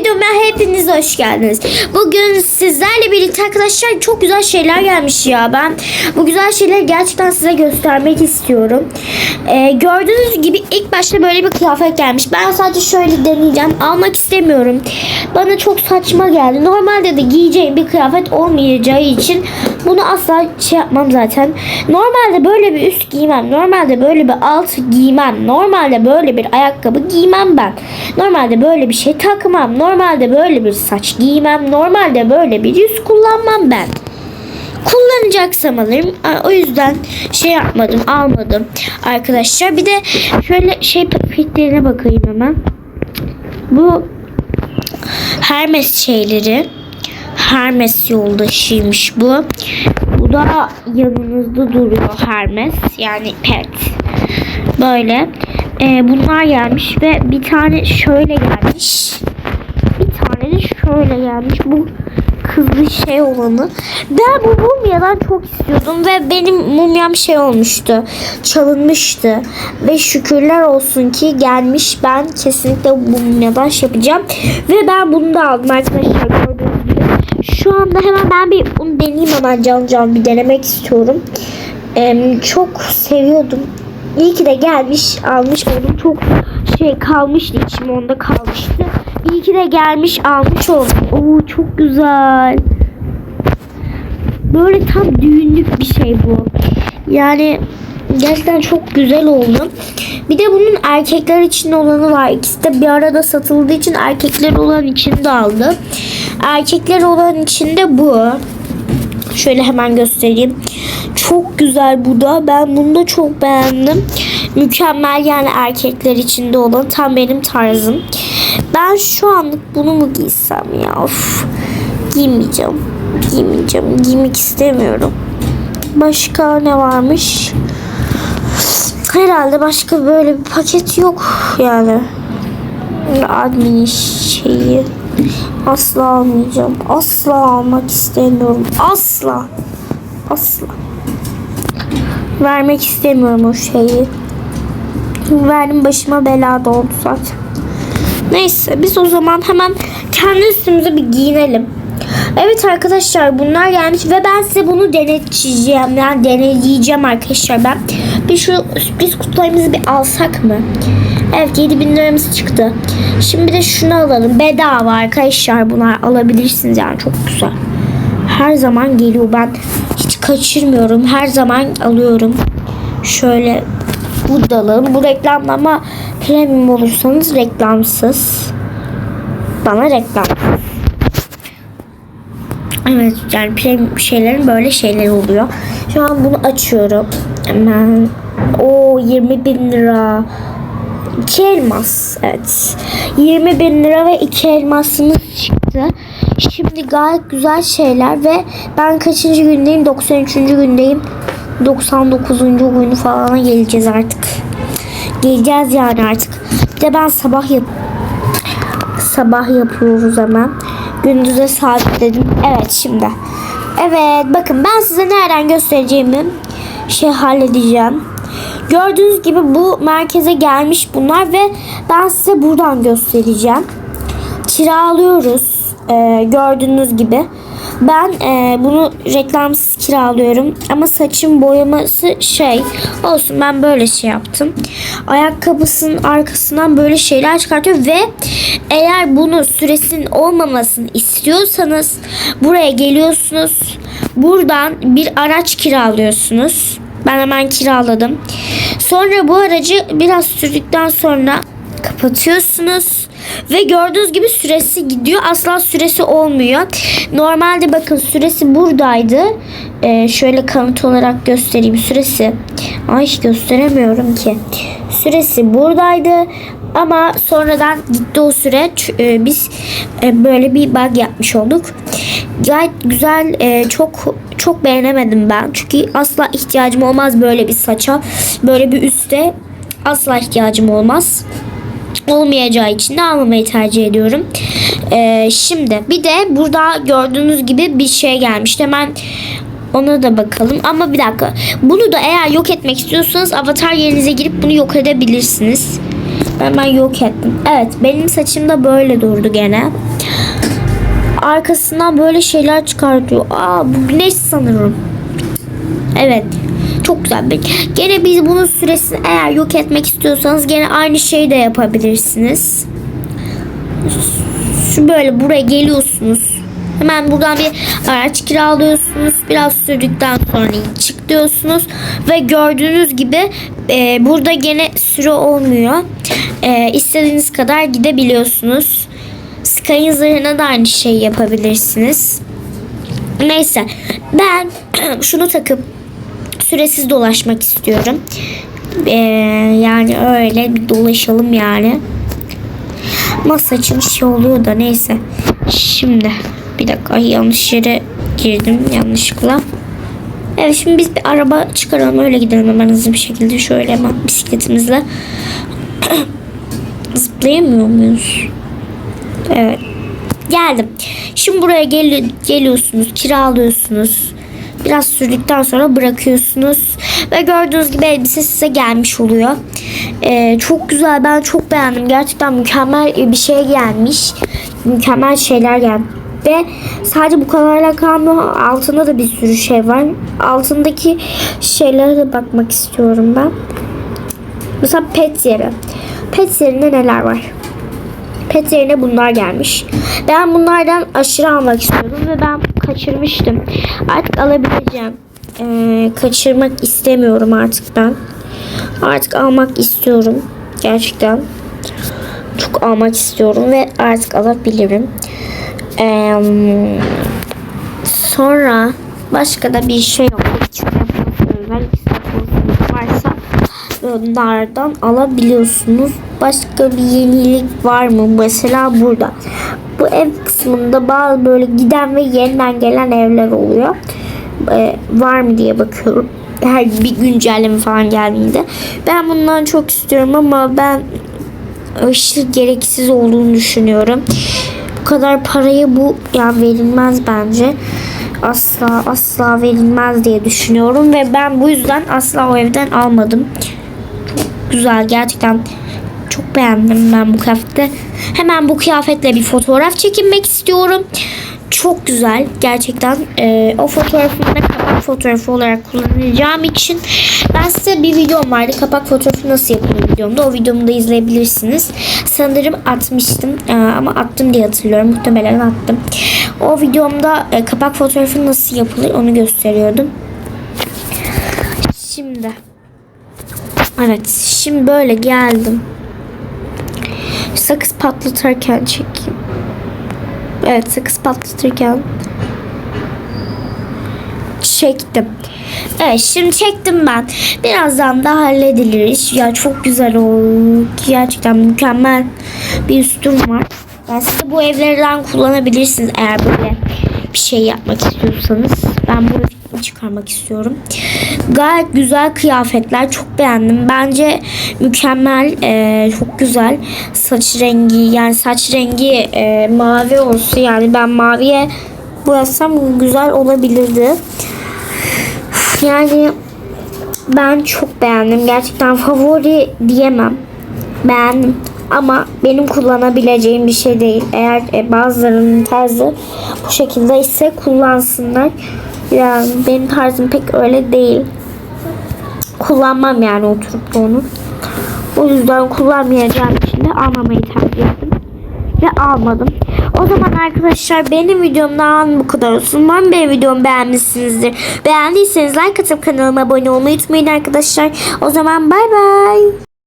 videoma hepiniz hoş geldiniz. Bugün sizlerle birlikte arkadaşlar çok güzel şeyler gelmiş ya. Ben bu güzel şeyleri gerçekten size göstermek istiyorum. Ee, gördüğünüz gibi ilk başta böyle bir kıyafet gelmiş. Ben sadece şöyle deneyeceğim. Almak istemiyorum. Bana çok saçma geldi. Normalde de giyeceğim bir kıyafet olmayacağı için bunu asla şey yapmam zaten. Normalde böyle bir üst giymem. Normalde böyle bir alt giymem. Normalde böyle bir ayakkabı giymem ben. Normalde böyle bir şey takmam. Normalde böyle bir saç giymem. Normalde böyle bir yüz kullanmam ben. Kullanacaksam alırım. O yüzden şey yapmadım, almadım arkadaşlar. Bir de şöyle şey paketlerine bakayım hemen. Bu Hermes şeyleri. Hermes yoldaşıymış bu. Bu da yanınızda duruyor Hermes. Yani pet. Böyle. Ee, bunlar gelmiş ve bir tane şöyle gelmiş. Bir tane de şöyle gelmiş. Bu kızlı şey olanı. Ben bu mumyadan çok istiyordum ve benim mumyam şey olmuştu. Çalınmıştı. Ve şükürler olsun ki gelmiş. Ben kesinlikle bu mumyadan şey yapacağım. Ve ben bunu da aldım arkadaşlar. Gördüğünüz gibi. Şu anda hemen ben bir bunu deneyeyim hemen can can bir denemek istiyorum. Ee, çok seviyordum. İyi ki de gelmiş almış oldum. Çok şey kalmıştı içim onda kalmıştı. İyi ki de gelmiş almış oldum. Oo çok güzel. Böyle tam düğünlük bir şey bu. Yani gerçekten çok güzel oldu. Bir de bunun erkekler için olanı var. İkisi de bir arada satıldığı için erkekler olan için de aldı. Erkekler olan için de bu. Şöyle hemen göstereyim. Çok güzel bu da. Ben bunu da çok beğendim. Mükemmel yani erkekler içinde olan tam benim tarzım. Ben şu anlık bunu mu giysem ya? Of. Giymeyeceğim. Giymeyeceğim. Giymek istemiyorum. Başka ne varmış? Herhalde başka böyle bir paket yok yani. Admin şeyi. Asla almayacağım. Asla almak istemiyorum. Asla. Asla. Vermek istemiyorum o şeyi. Verdim başıma belada oldu zaten. Neyse biz o zaman hemen kendi üstümüze bir giyinelim. Evet arkadaşlar bunlar gelmiş ve ben size bunu deneteceğim. Yani deneyeceğim arkadaşlar ben. Bir şu sürpriz kutularımızı bir alsak mı? Evet 7000 liramız çıktı. Şimdi de şunu alalım. Bedava arkadaşlar bunlar alabilirsiniz yani çok güzel. Her zaman geliyor ben hiç kaçırmıyorum. Her zaman alıyorum. Şöyle bu da. Bu reklamlama premium olursanız reklamsız. Bana reklam. Evet yani premium şeylerin böyle şeyleri oluyor. Şu an bunu açıyorum. Hemen. O 20 bin lira. 2 elmas. Evet. 20 bin lira ve 2 elmasımız çıktı. Şimdi gayet güzel şeyler ve ben kaçıncı gündeyim? 93. gündeyim. 99. günü falan geleceğiz artık. Geleceğiz yani artık. Bir de ben sabah yap sabah yapıyoruz hemen. Gündüze sabitledim. Evet şimdi. Evet bakın ben size nereden göstereceğimi şey halledeceğim. Gördüğünüz gibi bu merkeze gelmiş bunlar ve ben size buradan göstereceğim. Kiralıyoruz. Ee, gördüğünüz gibi. Ben e, bunu reklamsız kiralıyorum. Ama saçın boyaması şey olsun ben böyle şey yaptım. Ayakkabısının arkasından böyle şeyler çıkartıyor ve eğer bunu süresinin olmamasını istiyorsanız buraya geliyorsunuz. Buradan bir araç kiralıyorsunuz. Ben hemen kiraladım. Sonra bu aracı biraz sürdükten sonra kapatıyorsunuz. Ve gördüğünüz gibi süresi gidiyor. Asla süresi olmuyor. Normalde bakın süresi buradaydı. Ee, şöyle kanıt olarak göstereyim süresi. Ay gösteremiyorum ki. Süresi buradaydı. Ama sonradan gitti o süre. Ç- e, Biz e, böyle bir bug yapmış olduk. Gayet güzel. e, Çok çok beğenemedim ben. Çünkü asla ihtiyacım olmaz böyle bir saça. Böyle bir üste asla ihtiyacım olmaz olmayacağı için de almamayı tercih ediyorum. Ee, şimdi bir de burada gördüğünüz gibi bir şey gelmişti. Hemen ona da bakalım. Ama bir dakika. Bunu da eğer yok etmek istiyorsanız avatar yerinize girip bunu yok edebilirsiniz. Ben, ben yok ettim. Evet benim saçım da böyle durdu gene. arkasından böyle şeyler çıkartıyor. Aa bu güneş sanırım. Evet. Çok güzel. Bir- Gene biz bunun süresini eğer yok etmek istiyorsanız gene aynı şeyi de yapabilirsiniz. Şu böyle buraya geliyorsunuz. Hemen buradan bir araç kiralıyorsunuz. Biraz sürdükten sonra çık diyorsunuz. Ve gördüğünüz gibi e, burada gene süre olmuyor. E, istediğiniz kadar gidebiliyorsunuz. Sky'ın zırhına da aynı şeyi yapabilirsiniz. Neyse ben şunu takıp süresiz dolaşmak istiyorum. Ee, yani öyle bir dolaşalım yani. Ama saçım şey oluyor da neyse. Şimdi bir dakika yanlış yere girdim yanlışlıkla. Evet şimdi biz bir araba çıkaralım öyle gidelim hemen hızlı bir şekilde şöyle hemen bisikletimizle. Zıplayamıyor muyuz? Evet. Geldim. Şimdi buraya gel geliyorsunuz, kiralıyorsunuz. Biraz sürdükten sonra bırakıyorsunuz. Ve gördüğünüz gibi elbise size gelmiş oluyor. Ee, çok güzel. Ben çok beğendim. Gerçekten mükemmel bir şey gelmiş. Mükemmel şeyler geldi. Ve sadece bu kadarla kalmıyor. Altında da bir sürü şey var. Altındaki şeylere de bakmak istiyorum ben. Mesela pet yeri. Pet yerinde neler var? Pet yerine bunlar gelmiş. Ben bunlardan aşırı almak istiyordum ve ben kaçırmıştım. Artık alabileceğim. Ee, kaçırmak istemiyorum artık ben. Artık almak istiyorum. Gerçekten. Çok almak istiyorum ve artık alabilirim. Ee, sonra başka da bir şey yok. İsterseniz varsa bunlardan alabiliyorsunuz. Başka bir yenilik var mı? Mesela burada. Bu ev kısmında bazı böyle giden ve yeniden gelen evler oluyor. Ee, var mı diye bakıyorum. Her bir güncelleme falan geldiğinde. Ben bundan çok istiyorum ama ben aşırı gereksiz olduğunu düşünüyorum. Bu kadar parayı bu ya verilmez bence. Asla asla verilmez diye düşünüyorum ve ben bu yüzden asla o evden almadım güzel gerçekten çok beğendim ben bu kıyafeti. Hemen bu kıyafetle bir fotoğraf çekinmek istiyorum. Çok güzel gerçekten. Ee, o fotoğrafı da kapak fotoğrafı olarak kullanacağım için ben size bir videom vardı. Kapak fotoğrafı nasıl yapılır videomda. O videomu da izleyebilirsiniz. Sanırım atmıştım Ee, ama attım diye hatırlıyorum. Muhtemelen attım. O videomda e, kapak fotoğrafı nasıl yapılır onu gösteriyordum. Şimdi Evet şimdi böyle geldim. Sakız patlatırken çekeyim. Evet sakız patlatırken çektim. Evet şimdi çektim ben. Birazdan da halledilir iş. Ya çok güzel oldu. Gerçekten mükemmel bir üstüm var. Ben size bu evlerden kullanabilirsiniz eğer böyle bir şey yapmak istiyorsanız. Ben bu çıkarmak istiyorum. Gayet güzel kıyafetler. Çok beğendim. Bence mükemmel. e, çok güzel. Saç rengi yani saç rengi e, mavi olsun. Yani ben maviye boyasam güzel olabilirdi. Yani ben çok beğendim. Gerçekten favori diyemem. Beğendim. Ama benim kullanabileceğim bir şey değil. Eğer e, bazılarının tarzı bu şekilde ise kullansınlar. Yani benim tarzım pek öyle değil. Kullanmam yani oturup onu. O yüzden kullanmayacağım için de almamayı tercih ettim. Ve almadım. O zaman arkadaşlar benim videomdan bu kadar olsun. Umarım benim videomu beğenmişsinizdir. Beğendiyseniz like atıp kanalıma abone olmayı unutmayın arkadaşlar. O zaman bay bay.